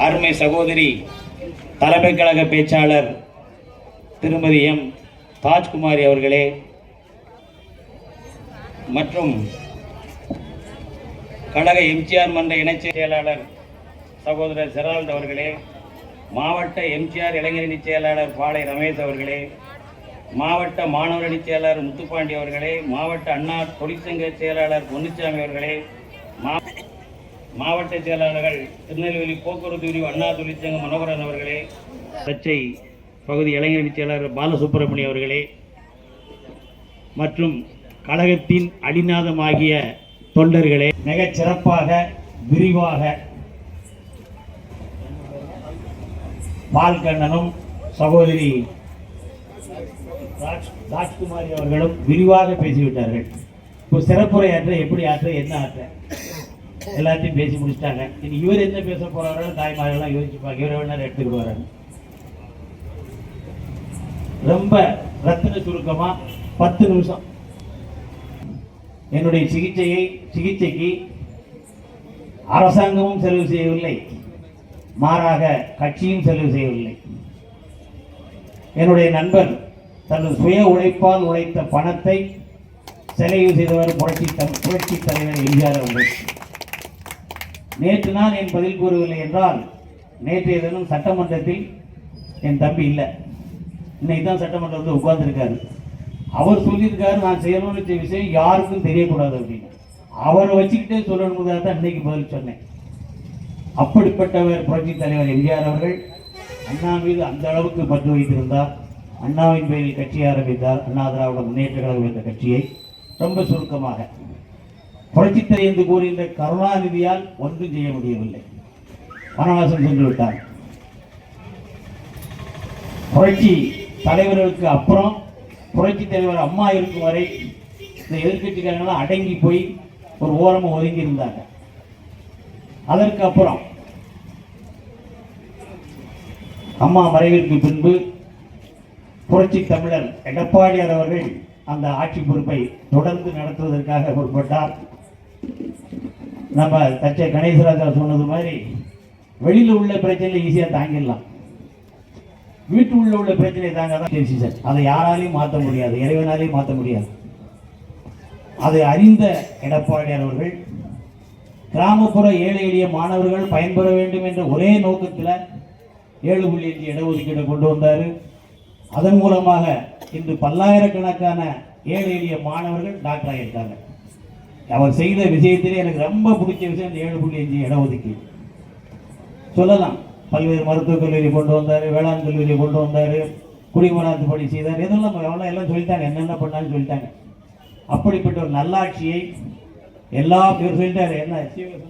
அருமை சகோதரி தலைமை கழக பேச்சாளர் திருமதி எம். தாஜ்குமாரி அவர்களே மற்றும் கழக எம்ஜிஆர் மன்ற இணைச் செயலாளர் சகோதரர் ஜெரால்ட் அவர்களே மாவட்ட எம்ஜிஆர் இளைஞரணி செயலாளர் பாளை ரமேஷ் அவர்களே மாவட்ட மாணவர் அணி செயலாளர் முத்துப்பாண்டி அவர்களே மாவட்ட அண்ணா தொழிற்சங்க செயலாளர் பொன்னுச்சாமி அவர்களே மாவட்ட செயலாளர்கள் திருநெல்வேலி போக்குவரத்து பிரிவு அண்ணா தொழிற்சங்க மனோகரன் அவர்களே தச்சை பகுதி இளைஞரணி செயலாளர் பாலசுப்பிரமணியம் அவர்களே மற்றும் கழகத்தின் அடிநாதமாகிய தொண்டர்களே மிகச் சிறப்பாக விரிவாக பால்கண்ணனும் சகோதரி ராஜ் ராஜ்குமாரி அவர்களும் விரிவாக பேசிவிட்டார்கள். இப்போ சிறப்புரை ஆற்ற எப்படி ஆற்ற என்ன ஆற்ற? எல்லாத்தையும் பேசி முடிச்சிட்டாங்க. இனி இவர் என்ன பேச போறாரோ தாய்மார்கள்லாம் யோசிச்சுப்பாங்க இவரை வேணாலும் எடுத்துக்கிட்டு ரொம்ப ரத்தின சுருக்கமா பத்து நிமிஷம். என்னுடைய சிகிச்சையை சிகிச்சைக்கு அரசாங்கமும் செலவு செய்யவில்லை. மாறாக கட்சியும் செலவு செய்யவில்லை. என்னுடைய நண்பர் தனது சுய உழைப்பால் உழைத்த பணத்தை செலவு செய்தவர் புரட்சி புரட்சி தலைவர் எம்ஜிஆர் அவர்கள். நேற்று நான் என் பதில் கூறவில்லை என்றால் நேற்றைய தினம் சட்டமன்றத்தில் என் தம்பி இல்லை. இன்னைக்கு தான் சட்டமன்றத்தில் உட்கார்ந்துருக்காரு. அவர் சொல்லியிருக்காரு நான் செய்யணும்னு விஷயம் யாருக்கும் தெரியக்கூடாது அப்படின்னு. அவரை வச்சுக்கிட்டே சொல்லணுங்கிறத தான் இன்னைக்கு பதில் சொன்னேன். அப்படிப்பட்டவர் புரட்சி தலைவர் எம்ஜிஆர் அவர்கள் அண்ணா மீது அந்த அளவுக்கு பற்று வைத்திருந்தார். அண்ணாவின் பெயரில் கட்சி ஆரம்பித்தார். அண்ணா திராவிட முன்னேற்ற கழகம் என்ற கட்சியை. ரொம்ப சுருக்கமாக. புரட்சித்தலை என்று கூறுகின்ற கருணாநிதியால் ஒன்றும் செய்ய முடியவில்லை. வனவாசம் சென்று விட்டார். புரட்சி தலைவர்களுக்கு அப்புறம் புரட்சி தலைவர் அம்மா இருக்கும் வரை இந்த எதிர்கட்சிக்காரங்களாம் அடங்கி போய் ஒரு ஓரமாக ஒதுங்கி இருந்தாங்க அதற்கு அப்புறம் அம்மா மறைவிற்கு பின்பு புரட்சி தமிழர் எடப்பாடியார் அவர்கள் அந்த ஆட்சி பொறுப்பை தொடர்ந்து நடத்துவதற்காக பொறுப்பட்டார். நம்ம தச்சை கணேசராஜா சொன்னது மாதிரி வெளியில உள்ள பிரச்சனையை ஈஸியாக தாங்கிடலாம். வீட்டு உள்ள உள்ள பிரச்சனை தாங்க தான் டெசிஷன் அதை யாராலையும் மாற்ற முடியாது இறைவனாலையும் மாற்ற முடியாது. அதை அறிந்த எடப்பாடியார் அவர்கள் கிராமப்புற ஏழை எளிய மாணவர்கள் பயன்பெற வேண்டும் என்ற ஒரே நோக்கத்தில் ஏழு புள்ளி அஞ்சு இடஒதுக்கீடு கொண்டு வந்தார். அதன் மூலமாக இன்று பல்லாயிரக்கணக்கான ஏழை எளிய மாணவர்கள் டாக்டர் ஆகியிருக்காங்க அவர் செய்த விஷயத்திலே எனக்கு ரொம்ப பிடிச்ச விஷயம் இந்த ஏழு புள்ளி அஞ்சு இடஒதுக்கீடு சொல்லலாம். பல்வேறு மருத்துவக் கல்லூரி கொண்டு வந்தார் வேளாண் கல்லூரி கொண்டு வந்தார் குடிமராத்து பணி செய்தார். இதெல்லாம் எவ்வளோ எல்லாம் சொல்லிட்டாங்க என்னென்ன பண்ணான்னு சொல்லிட்டாங்க. அப்படிப்பட்ட ஒரு நல்லாட்சியை எல்லா பேர் சொல்லிட்டாரு. என்ன சீவக